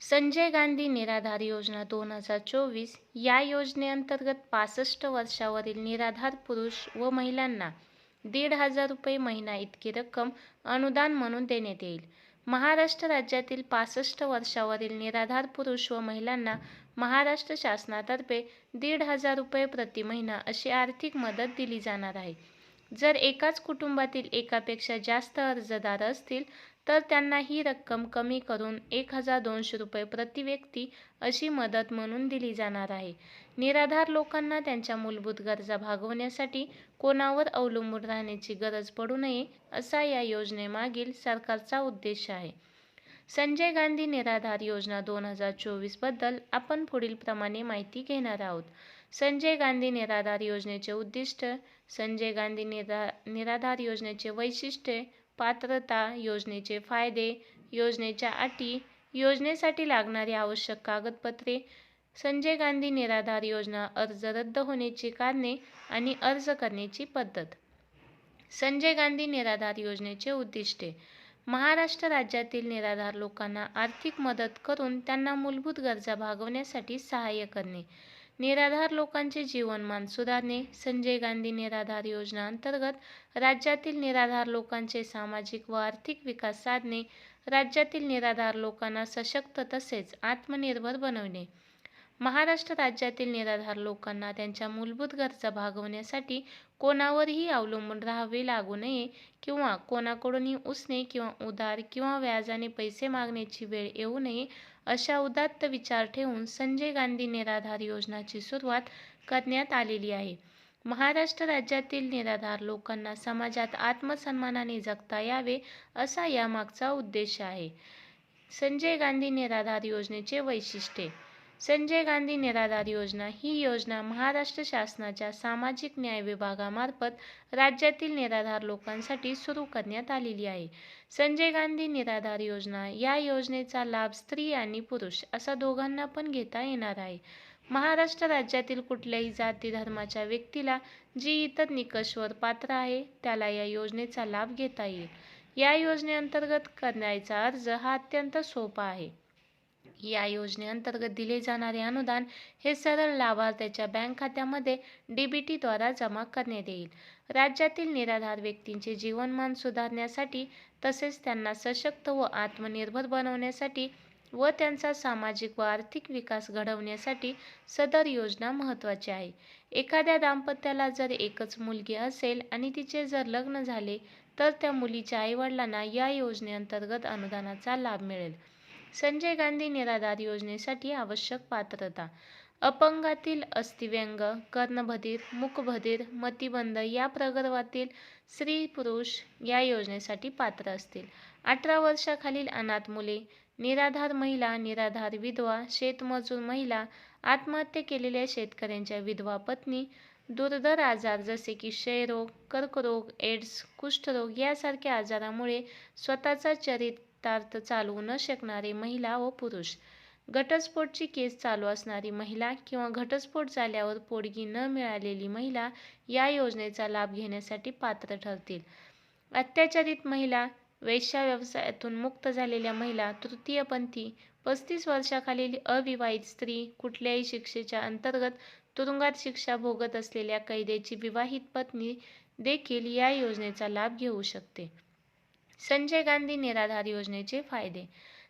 संजय गांधी निराधार योजना दोन हजार चोवीस या योजनेअंतर्गत पासष्ट वर्षावरील निराधार पुरुष व महिलांना दीड हजार रुपये महिना इतकी रक्कम अनुदान म्हणून देण्यात येईल. महाराष्ट्र राज्यातील पासष्ट वर्षावरील निराधार पुरुष व महिलांना महाराष्ट्र शासनातर्फे दीड हजार रुपये प्रति महिना अशी आर्थिक मदत दिली जाणार आहे. जर एकाच कुटुंबातील एकापेक्षा जास्त अर्जदार असतील तर त्यांना ही रक्कम कमी करून एक हजार दोनशे रुपये प्रतिव्यक्ती अशी मदत म्हणून दिली जाणार आहे. निराधार लोकांना त्यांच्या मूलभूत गरजा भागवण्यासाठी कोणावर अवलंबून राहण्याची गरज पडू नये असा या योजनेमागील सरकारचा उद्देश आहे. संजय गांधी निराधार योजना दोन हजार चोवीसबद्दल आपण पुढील प्रमाणे माहिती घेणार आहोत. संजय गांधी निराधार योजनेचे उद्दिष्ट संजय गांधी निरा निराधार योजनेचे वैशिष्ट्ये पात्रता योजनेचे फायदे योजनेच्या अटी योजनेसाठी लागणारी आवश्यक कागदपत्रे संजय गांधी निराधार योजना अर्ज रद्द होण्याची कारणे आणि अर्ज करण्याची पद्धत. संजय गांधी निराधार योजनेचे उद्दिष्टे. महाराष्ट्र राज्यातील निराधार लोकांना आर्थिक मदत करून त्यांना मूलभूत गरजा भागवण्यासाठी सहाय्य करणे. निराधार लोकांचे जीवनमान सुधारणे संजय गांधी निराधार योजना अंतर्गत राज्यातील निराधार लोकांचे सामाजिक व आर्थिक विकास साधणे राज्यातील निराधार लोकांना सशक्त तसेच आत्मनिर्भर बनवणे. महाराष्ट्र राज्यातील निराधार लोकांना त्यांच्या मूलभूत गरजा भागवण्यासाठी कोणावरही अवलंबून राहावे लागू नये किंवा कोणाकडूनही उसने किंवा उधार किंवा व्याजाने पैसे मागण्याची वेळ येऊ नये अशा उदात्त विचार ठेवून संजय गांधी निराधार योजनाची सुरुवात करण्यात आलेली आहे. महाराष्ट्र राज्यातील निराधार लोकांना समाजात आत्मसन्मानाने जगता यावे असा यामागचा उद्देश आहे. संजय गांधी निराधार योजनेचे वैशिष्ट्ये संजय गांधी निराधार योजना ही योजना महाराष्ट्र शासनाच्या सामाजिक न्याय विभागामार्फत राज्यातील निराधार लोकांसाठी सुरू करण्यात आलेली आहे. संजय गांधी निराधार योजना या योजनेचा लाभ स्त्री आणि पुरुष असा दोघांना पण घेता येणार आहे. महाराष्ट्र राज्यातील कुठल्याही जाती धर्माच्या व्यक्तीला जी इतर निकषवर पात्र आहे त्याला या योजनेचा लाभ घेता येईल. या योजनेअंतर्गत करण्याचा अर्ज हा अत्यंत सोपा आहे. या योजनेअंतर्गत दिले जाणारे अनुदान हे सरळ लाभार्थ्याच्या बँक खात्यामध्ये डीबीटीद्वारा जमा करण्यात येईल. राज्यातील निराधार व्यक्तींचे जीवनमान सुधारण्यासाठी तसेच त्यांना सशक्त व आत्मनिर्भर बनवण्यासाठी व त्यांचा सामाजिक व आर्थिक विकास घडवण्यासाठी सदर योजना महत्त्वाची आहे. एखाद्या दाम्पत्याला जर एकच मुलगी असेल आणि तिचे जर लग्न झाले तर त्या मुलीच्या आईवडिलांना या योजनेअंतर्गत अनुदानाचा लाभ मिळेल. संजय गांधी निराधार योजनेसाठी आवश्यक पात्रता. अपंगातील अस्थिव्यंग कर्णबधीर मुकबधीर मतिबंध या प्रगर्भातील स्त्री पुरुष या योजनेसाठी पात्र असतील. अठरा वर्षाखालील अनाथ मुले निराधार महिला निराधार विधवा शेतमजूर महिला आत्महत्या केलेल्या शेतकऱ्यांच्या विधवा पत्नी दुर्धर आजार जसे की क्षयरोग कर्करोग एड्स कुष्ठरोग यासारख्या आजारामुळे स्वतःचा तार्थ चालवू न शकणारे महिला व पुरुष. घटस्फोटची केस चालू असणारी महिला किंवा घटस्फोट झाल्यावर पोडगी न मिळालेली महिला या योजनेचा लाभ घेण्यासाठी पात्र ठरतील. अत्याचारित महिला वेश्या व्यवसायातून मुक्त झालेल्या महिला तृतीयपंथी पस्तीस वर्षाखालील अविवाहित स्त्री कुठल्याही शिक्षेच्या अंतर्गत तुरुंगात शिक्षा भोगत असलेल्या कैद्याची विवाहित पत्नी देखील या योजनेचा लाभ घेऊ शकते. संजय गांधी निराधार योजनेचे फायदे.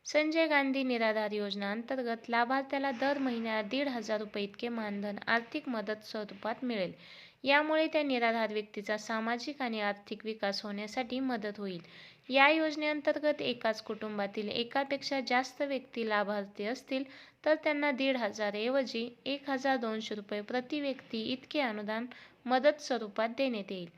संजय गांधी निराधार योजना अंतर्गत लाभार्थ्याला दर महिन्याला दीड हजार रुपये इतके मानधन आर्थिक मदत स्वरूपात मिळेल. यामुळे त्या निराधार व्यक्तीचा सामाजिक आणि आर्थिक विकास होण्यासाठी मदत होईल. या योजनेअंतर्गत एकाच कुटुंबातील एकापेक्षा जास्त व्यक्ती लाभार्थी असतील तर त्यांना दीड हजारऐवजी एक हजार दोनशे रुपये प्रति व्यक्ती इतके अनुदान मदत स्वरूपात देण्यात येईल.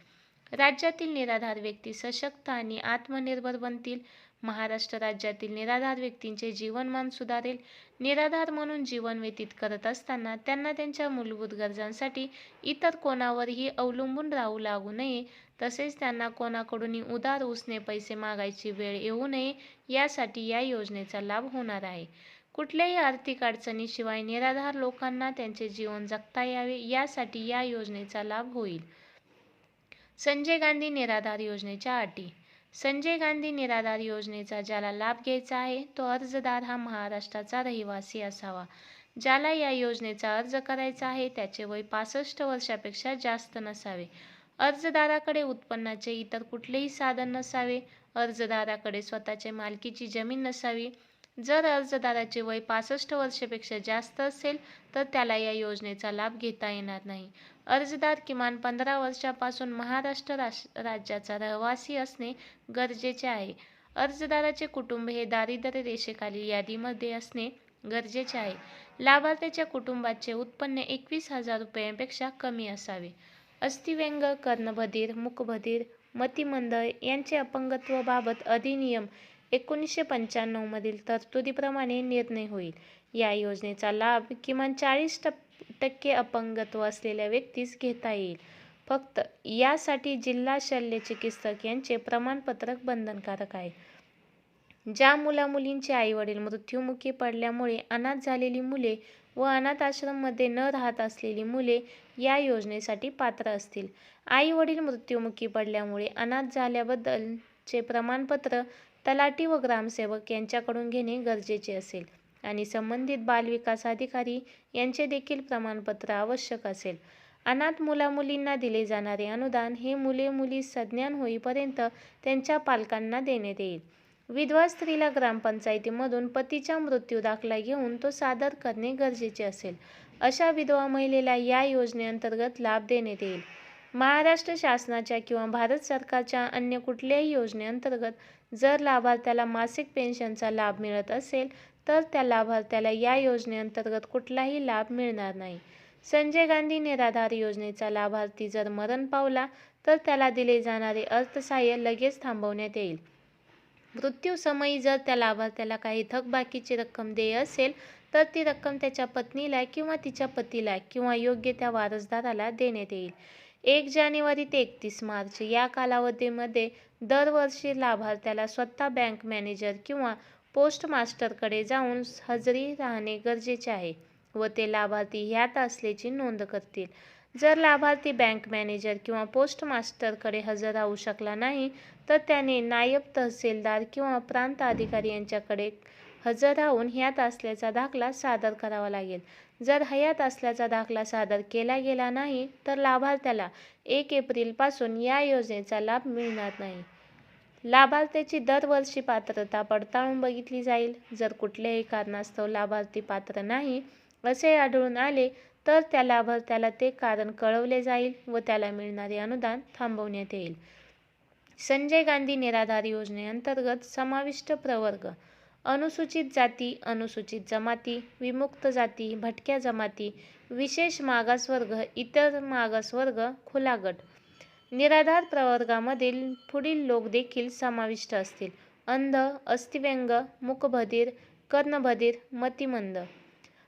राज्यातील निराधार व्यक्ती सशक्त आणि आत्मनिर्भर बनतील. महाराष्ट्र राज्यातील निराधार व्यक्तींचे जीवनमान सुधारेल. निराधार म्हणून जीवन व्यतीत करत असताना त्यांना त्यांच्या मूलभूत गरजांसाठी इतर कोणावरही अवलंबून राहू लागू नये. तसेच त्यांना कोणाकडूनही उदार उसने पैसे मागायची वेळ येऊ नये यासाठी या योजनेचा लाभ होणार आहे. कुठल्याही आर्थिक अडचणीशिवाय निराधार लोकांना त्यांचे जीवन जगता यावे यासाठी या योजनेचा लाभ होईल. संजय गांधी निराधार योजनेच्या अटी. संजय गांधी निराधार योजनेचा ज्याला लाभ घ्यायचा आहे तो अर्जदार हा महाराष्ट्राचा रहिवासी असावा. ज्याला या योजनेचा अर्ज करायचा आहे त्याचे वय पासष्ट वर्षापेक्षा जास्त नसावे. अर्जदाराकडे उत्पन्नाचे इतर कुठलेही साधन नसावे. अर्जदाराकडे स्वतःचे मालकीची जमीन नसावी. जर अर्जदाराचे वय पासष्ट वर्षापेक्षा जास्त असेल तर त्याला या योजनेचा लाभ घेता येणार नाही. अर्जदार किमान पंधरा वर्षापासून महाराष्ट्र राश राज्याचा रहिवासी असणे गरजेचे आहे. अर्जदाराचे कुटुंब हे दारिद्र्य रेषेखाली यादीमध्ये असणे गरजेचे आहे. लाभार्थ्याच्या कुटुंबाचे उत्पन्न एकवीस हजार रुपयांपेक्षा कमी असावे. अस्थिव्यंग कर्णबधीर मुकबधीर मतिमंद यांचे अपंगत्वाबाबत अधिनियम एकोणीसशे पंच्याण्णवमधील तरतुदीप्रमाणे निर्णय होईल. या योजनेचा लाभ किमान चाळीस टक्के अपंगत्व असलेल्या व्यक्तीस घेता येईल. फक्त यासाठी जिल्हा शल्य चिकित्सक यांचे प्रमाणपत्रक बंधनकारक आहे. ज्या मुलामुलींचे आईवडील मृत्युमुखी पडल्यामुळे अनाथ झालेली मुले व अनाथ आश्रममध्ये न राहत असलेली मुले या योजनेसाठी पात्र असतील. आई वडील मृत्युमुखी पडल्यामुळे अनाथ झाल्याबद्दलचे प्रमाणपत्र तलाठी व ग्रामसेवक यांच्याकडून घेणे गरजेचे असेल आणि संबंधित बालविकास अधिकारी यांचे देखील प्रमाणपत्र आवश्यक असेल. अनाथ मुलामुलींना दिले जाणारे अनुदान हे मुले मुली सज्ञान होईपर्यंत त्यांच्या पालकांना देण्यात येईल. विधवा स्त्रीला ग्रामपंचायतीमधून पतीचा मृत्यू दाखला घेऊन तो सादर करणे गरजेचे असेल. अशा विधवा महिलेला या योजनेअंतर्गत लाभ देण्यात येईल. महाराष्ट्र शासनाच्या किंवा भारत सरकारच्या अन्य कुठल्याही योजनेअंतर्गत जर लाभार्थ्याला मासिक पेन्शनचा लाभ मिळत असेल तर त्या लाभार्थ्याला या योजनेअंतर्गत कुठलाही लाभ मिळणार नाही. संजय गांधी निराधार योजनेचा लाभार्थी जर मरण पावला तर त्याला दिले जाणारे अर्थसहाय्य लगेच थांबवण्यात येईल. मृत्यूसमयी जर त्या लाभार्थ्याला काही थकबाकीची रक्कम देय असेल तर ती रक्कम त्याच्या पत्नीला किंवा तिच्या पतीला किंवा योग्य त्या वारसदाराला देण्यात येईल. एक जानेवारी ते एकतीस मार्च या कालावधीमध्ये दरवर्षी लाभार्थ्याला स्वतः बँक मॅनेजर किंवा पोस्ट मास्टरकडे जाऊन हजेरी राहणे गरजेचे आहे व ते लाभार्थी ह्यात असल्याची नोंद करतील. जर लाभार्थी बँक मॅनेजर किंवा पोस्ट मास्टरकडे हजर राहू शकला नाही तर त्याने नायब तहसीलदार किंवा प्रांत अधिकारी यांच्याकडे हजर राहून ह्यात असल्याचा दाखला सादर करावा लागेल. जर हयात असल्याचा दाखला सादर केला गेला नाही तर लाभार्थ्याला एक एप्रिलपासून या योजनेचा लाभ मिळणार नाही. लाभार्थ्याची दरवर्षी पात्रता पडताळून बघितली जाईल. जर कुठल्याही कारणास्तव लाभार्थी पात्र नाही असे आढळून आले तर त्या लाभार्थ्याला ते कारण कळवले जाईल व त्याला मिळणारे अनुदान थांबवण्यात येईल. संजय गांधी निराधार योजनेअंतर्गत समाविष्ट प्रवर्ग अनुसूचित जाती अनुसूचित जमाती विमुक्त जाती भटक्या जमाती विशेष मागासवर्ग इतर मागासवर्ग खुला गट निराधार प्रवर्गामधील पुढील लोक देखील समाविष्ट असतील. अंध अस्थिव्यंग मुकबधीर कर्णबधीर मतिमंद.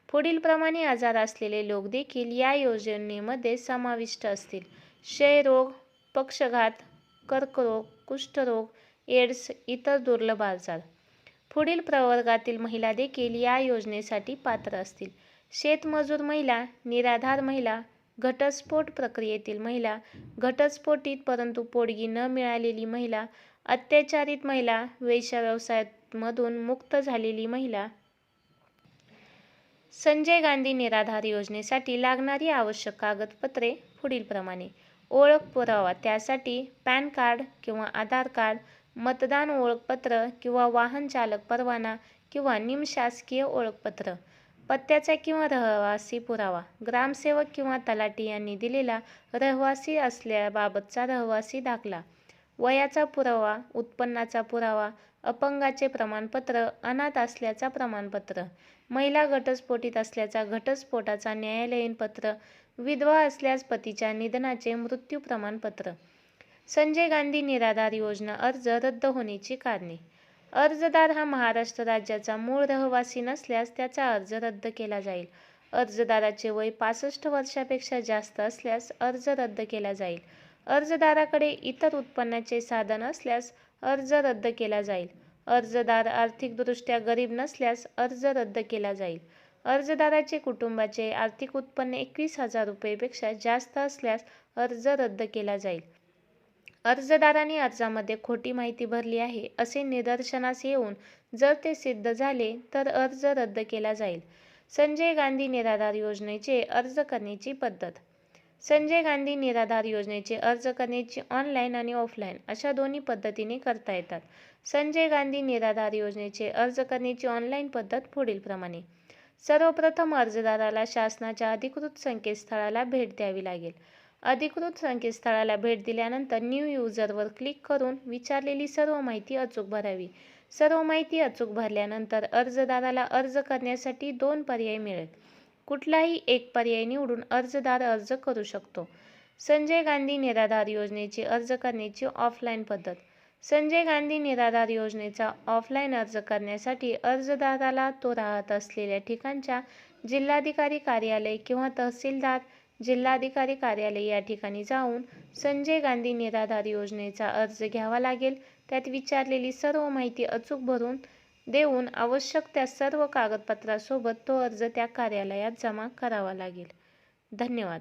पुढीलप्रमाणे आजार असलेले लोक देखील या योजनेमध्ये समाविष्ट असतील. क्षयरोग पक्षघात कर्करोग कुष्ठरोग एड्स इतर दुर्लभ आजार. पुढील प्रवर्गातील महिला देखील या योजनेसाठी पात्र असतील. शेतमजूर महिला निराधार महिला घटस्फोट प्रक्रियेतील महिला घटस्फोटीत परंतु पोडगी न मिळालेली महिला अत्याचारित महिला वेश्याव्यवसायामधून मुक्त झालेली महिला. संजय गांधी निराधार योजनेसाठी लागणारी आवश्यक कागदपत्रे पुढीलप्रमाणे. ओळख पुरावा त्यासाठी पॅन कार्ड किंवा आधार कार्ड मतदान ओळखपत्र किंवा वाहन चालक परवाना किंवा निमशासकीय ओळखपत्र पत्त्याचा किंवा रहिवासी पुरावा ग्रामसेवक किंवा तलाठी यांनी दिलेला रहिवासी असल्याबाबतचा रहिवासी दाखला वयाचा पुरावा उत्पन्नाचा पुरावा अपंगाचे प्रमाणपत्र अनाथ असल्याचा प्रमाणपत्र महिला घटस्फोटीत असल्याचा घटस्फोटाचा न्यायालयीन पत्र विधवा असल्यास पतीच्या निधनाचे मृत्यू प्रमाणपत्र संजय गांधी निराधार योजना अर्ज रद्द होण्याची कारणे. अर्जदार हा महाराष्ट्र राज्याचा मूळ रहिवासी नसल्यास त्याचा अर्ज रद्द केला जाईल. अर्जदाराचे वय पासष्ट वर्षापेक्षा जास्त असल्यास अर्ज रद्द केला जाईल. अर्जदाराकडे इतर उत्पन्नाचे साधन असल्यास अर्ज रद्द केला जाईल. अर्जदार आर्थिकदृष्ट्या गरीब नसल्यास अर्ज रद्द केला जाईल. अर्जदाराचे कुटुंबाचे आर्थिक उत्पन्न एकवीस हजार रुपयेपेक्षा जास्त असल्यास अर्ज रद्द केला जाईल. अर्जदाराने अर्जामध्ये खोटी माहिती भरली आहे असे निदर्शनास येऊन जर ते सिद्ध झाले तर अर्ज रद्द केला जाईल. संजय गांधी निराधार योजनेचे अर्ज करण्याची पद्धत. संजय गांधी निराधार योजनेचे अर्ज करण्याची ऑनलाईन आणि ऑफलाईन अशा दोन्ही पद्धतीने करता येतात. संजय गांधी निराधार योजनेचे अर्ज करण्याची ऑनलाईन पद्धत पुढीलप्रमाणे. सर्वप्रथम अर्जदाराला शासनाच्या अधिकृत संकेतस्थळाला भेट द्यावी लागेल. अधिकृत संकेतस्थळाला भेट दिल्यानंतर न्यू युजरवर क्लिक करून विचारलेली सर्व माहिती अचूक भरावी. सर्व माहिती अचूक भरल्यानंतर अर्जदाराला अर्ज करण्यासाठी दोन पर्याय मिळेल. कुठलाही एक पर्याय निवडून अर्जदार अर्ज करू शकतो. संजय गांधी निराधार योजनेची अर्ज करण्याची ऑफलाईन पद्धत. संजय गांधी निराधार योजनेचा ऑफलाईन अर्ज करण्यासाठी अर्जदाराला तो राहत असलेल्या ठिकाणच्या जिल्हाधिकारी कार्यालय किंवा तहसीलदार जिल्हाधिकारी कार्यालय या ठिकाणी जाऊन संजय गांधी निराधार योजनेचा अर्ज घ्यावा लागेल. त्यात विचारलेली सर्व माहिती अचूक भरून देऊन आवश्यक त्या सर्व कागदपत्रासोबत तो अर्ज त्या कार्यालयात जमा करावा लागेल. धन्यवाद.